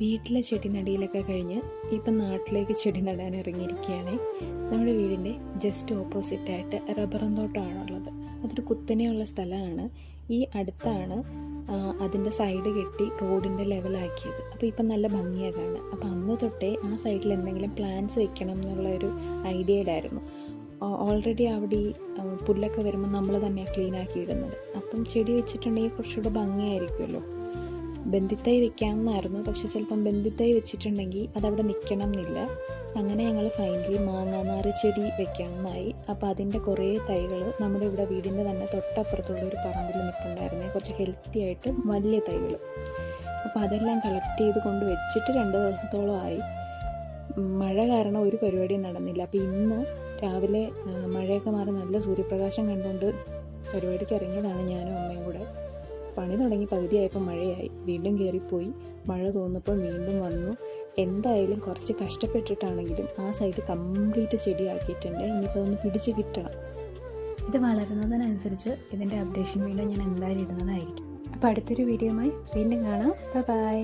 വീട്ടിലെ ചെടി നടിയിലൊക്കെ കഴിഞ്ഞ് ഇപ്പം നാട്ടിലേക്ക് ചെടി നടാൻ ഇറങ്ങിയിരിക്കുകയാണ്. നമ്മുടെ വീടിന്റെ ജസ്റ്റ് ഓപ്പോസിറ്റായിട്ട് റബ്ബറും തോട്ടമാണുള്ളത്. അതൊരു കുത്തനെയുള്ള സ്ഥലമാണ്. ഈ അടുത്താണ് അതിന്റെ സൈഡ് കെട്ടി റോഡിന്റെ ലെവലാക്കിയത് അപ്പോൾ ഇപ്പം നല്ല ഭംഗിയാണ് അപ്പോൾ അന്ന് തൊട്ടേ ആ സൈഡിൽ എന്തെങ്കിലും പ്ലാന്റ്സ് വെക്കണം എന്നുള്ള ഒരു ഐഡിയയിലായിരുന്നു ഓൾറെഡി അവിടെ ഈ പുല്ലൊക്കെ വരുമ്പോൾ നമ്മൾ തന്നെയാണ് ക്ലീൻ ആക്കി ഇടുന്നത്. അപ്പം ചെടി വെച്ചിട്ടുണ്ടെങ്കിൽ കുറച്ചുകൂടെ ഭംഗിയായിരിക്കുമല്ലോ. ബന്ധിത്തൈ വെക്കാമെന്നായിരുന്നു. പക്ഷെ ചിലപ്പം ബന്ധിത്തൈ വെച്ചിട്ടുണ്ടെങ്കിൽ അതവിടെ നിൽക്കണം എന്നില്ല അങ്ങനെ ഞങ്ങൾ ഫൈനലി മാങ്ങാനാറ് ചെടി വെക്കാമെന്നായി. അപ്പോൾ അതിന്റെ കുറേ തൈകൾ നമ്മുടെ ഇവിടെ വീടിന്റെ തന്നെ തൊട്ടപ്പുറത്തുള്ള ഒരു പറമ്പിൽ നിൽപ്പുണ്ടായിരുന്നേ കുറച്ച് ഹെൽത്തി ആയിട്ട് വലിയ തൈകൾ അപ്പോൾ അതെല്ലാം കളക്ട് ചെയ്ത് കൊണ്ട് വെച്ചിട്ട് രണ്ട് ദിവസത്തോളം ആയി. മഴ കാരണം ഒരു പരിപാടിയും നടന്നില്ല. അപ്പോൾ ഇന്ന് രാവിലെ മഴയൊക്കെ മാറി നല്ല സൂര്യപ്രകാശം കണ്ടുകൊണ്ട് പരിപാടിക്ക് ഇറങ്ങിയതാണ് ഞാനും അമ്മയും. പണി തുടങ്ങി പകുതിയായപ്പോൾ മഴയായി. വീണ്ടും കയറിപ്പോയി. മഴ തോന്നപ്പോൾ വീണ്ടും വന്നു. എന്തായാലും കുറച്ച് കഷ്ടപ്പെട്ടിട്ടാണെങ്കിലും ആ സൈഡ് കംപ്ലീറ്റ് ചെടിയാക്കിയിട്ടുണ്ട്. ഇനിയിപ്പോൾ അതൊന്ന് പിടിച്ച് കിട്ടണം. ഇത് വളരുന്നതിനനുസരിച്ച് ഇതിന്റെ അപ്ഡേഷൻ വീണ്ടും ഞാൻ എന്തായാലും ഇടുന്നതായിരിക്കും. അപ്പോൾ അടുത്തൊരു വീഡിയോയുമായി വീണ്ടും കാണാം. ബൈ